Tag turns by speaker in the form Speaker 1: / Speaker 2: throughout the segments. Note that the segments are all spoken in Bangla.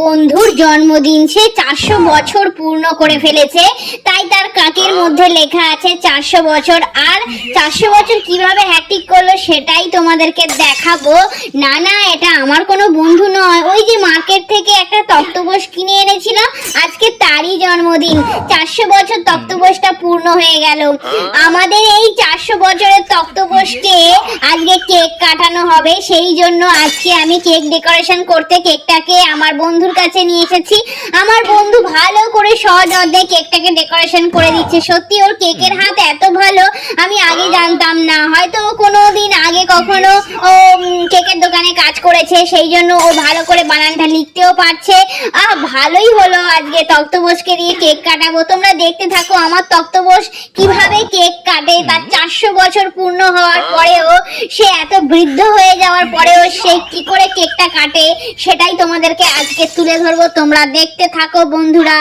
Speaker 1: বন্ধুর জন্মদিন, সে চারশো বছর পূর্ণ করে ফেলেছে। তাই তার কাকের মধ্যে লেখা আছে চারশো বছর। আর চারশো বছর কীভাবে হ্যাটিক করল সেটাই তোমাদেরকে দেখাবো। না না, এটা আমার কোনো বন্ধু নয়। ওই যে মার্কেট থেকে একটা তক্তপোষ কিনে এনেছিলাম আজকে তারই জন্মদিন। চারশো বছর তক্তপোষটা পূর্ণ হয়ে গেল। আমাদের এই চারশো বছরের তক্তপোষকে আজকে কেক কাটানো হবে, সেই জন্য আজকে আমি কেক ডেকোরেশন করতে কেকটাকে আমার বন্ধুর কাছে নিয়ে এসেছি। আমার বন্ধু ভালো করে সহজ কেকটাকে ডেকোরেশন করে দিচ্ছে। সত্যি ওর কেকের হাত এত ভালো, আমি আগে জানতাম না। হয়তো কোনো দিন আগে কখনো ও কেকের দোকানে কাজ করেছে, সেই জন্য ও ভালো করে বানানটা লিখতেও পারছে। আহ, ভালোই হলো আজকে তক্তবোসকে দিয়ে কেক কাটাবো। তোমরা দেখতে থাকো আমার তক্তবোস কীভাবে কেক কাটে। বছর পূর্ণ হওয়ার পরেও সে এত বৃদ্ধ হয়ে যাওয়ার পরেও সে কি করে কেকটা কাটে সেটাই তোমাদেরকে আজকে তুলে ধরবো। তোমরা দেখতে থাকো বন্ধুরা।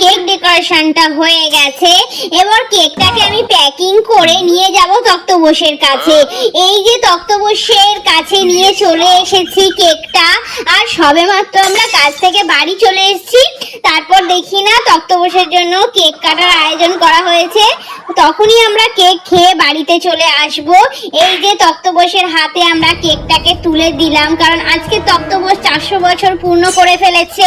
Speaker 1: কেক ডেকোরেশনটা হয়ে গেছে। এবার কেকটাকে আমি প্যাকিং করে নিয়ে যাব তক্তবোসের কাছে। এই যে তক্তবোসের কাছে নিয়ে চলে এসেছি কেকটা। আর সবেমাত্র আমরা কাজ থেকে বাড়ি চলে এসেছি। তারপর দেখি না তক্তবোসের জন্য কেক কাটার আয়োজন করা হয়েছে। তখনই আমরা কেক খেয়ে বাড়িতে চলে আসব। এই যে তক্তবোসের হাতে আমরা কেকটাকে তুলে দিলাম, কারণ আজকে তক্তবোস চারশো বছর পূর্ণ করে ফেলেছে।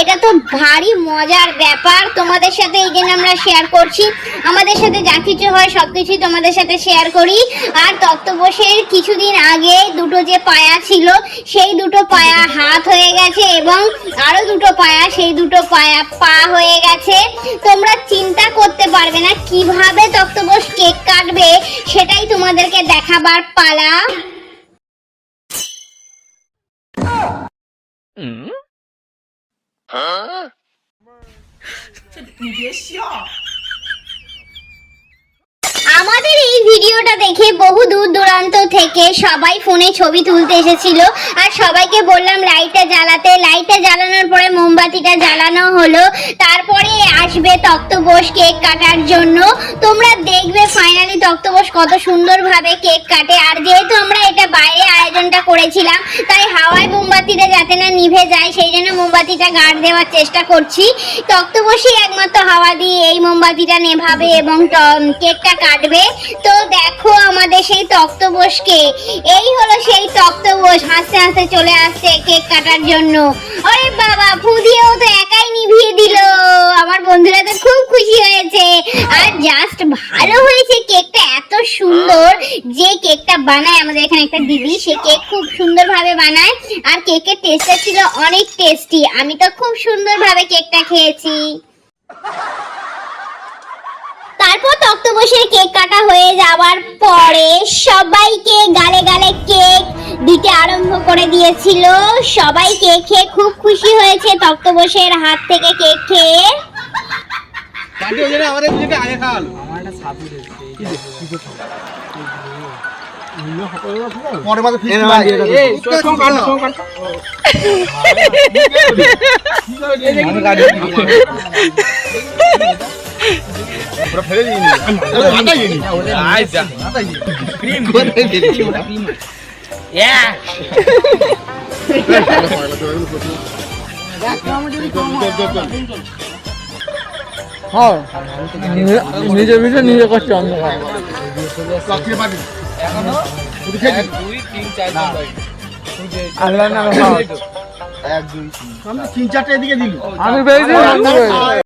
Speaker 1: এটা তো ভারী মজার ব্যাপার। তোমাদের সাথে এই জন্য আমরা শেয়ার করছি। আমাদের সাথে যা কিছু হয় সবকিছুই তোমাদের সাথে শেয়ার করি। আর তক্তবোসের কিছুদিন আগে দুটো যে পায়া ছিল, সেই দুটো পায়া হাত হয়ে গেছে এবং আরও দুটো পায়া সেই দুটো পায়া পা হয়ে গেছে। তোমরা চিন্তা করতে পারবে না কীভাবে তক্তবোস কেক কাটবে সেটাই তোমাদেরকে দেখাবার পালা। আমাদের এই ভিডিওটা দেখে বহু দূর দূরান্ত থেকে সবাই ফোনে ছবি তুলতে এসেছিল। আর সবাইকে বললাম, লাইটটা জ্বালাতে। লাইটটা জ্বালানোর পরে মোমবাতিটা জ্বালানো হলো। তারপরে আসবে তক্তবোস কেক কাটার জন্য। তোমরা দেখবে ফাইনালি তক্তবোস কত সুন্দরভাবে কেক কাটে। আর যেহেতু আমরা এটা বাইরে আয়োজনটা করেছিলাম, তাই হাওয়ায় মোমবাতিটা যাতে না নিভে যায়, সেই জন্য মোমবাতিটা গার্ড দেওয়ার চেষ্টা করছি। তক্তবোসই একমাত্র হাওয়া দিয়ে এই মোমবাতিটা নেভাবে এবং কেকটা কাটবে। তো দেখো আমাদের সেই তক্তবোসকে এই হলো সেই তক্তবোস হাসতে হাসতে চলে আসছে কেক কাটার জন্য। আরে বাবা ফু দিয়েও তো একাই নিভিয়ে দিল। আমার বন্ধুরা তো খুব খুশি হয়েছে। আর জাস্ট ভালো হয়েছে কেকটা এত সুন্দর যে কেকটা বানায়। আমাদের এখানে একটা দিদি, সে কেক খুব সুন্দরভাবে বানায়। আর কেকের টেস্টটা ছিল অনেক টেস্টি আমি তো খুব সুন্দরভাবে কেকটা খেয়েছি। তারপর তক্তপোষের কেক কাটা হয়ে যাওয়ার পরে সবাইকে গালে গালে কেক দিতে আরম্ভ করে দিয়েছিল। সবাই কেক খেয়ে খুব খুশি হয়েছে তক্তপোষের হাত থেকে কেক খেয়ে।
Speaker 2: ফিস ফেলে দিইনি
Speaker 3: আচ্ছা ক্রিম
Speaker 4: নিজে নিজে নিজে করছে অন্ধকার আল্লাহ না
Speaker 2: এক দুই আমি তিন চারটে এদিকে দিলি
Speaker 4: আমি পেয়েছি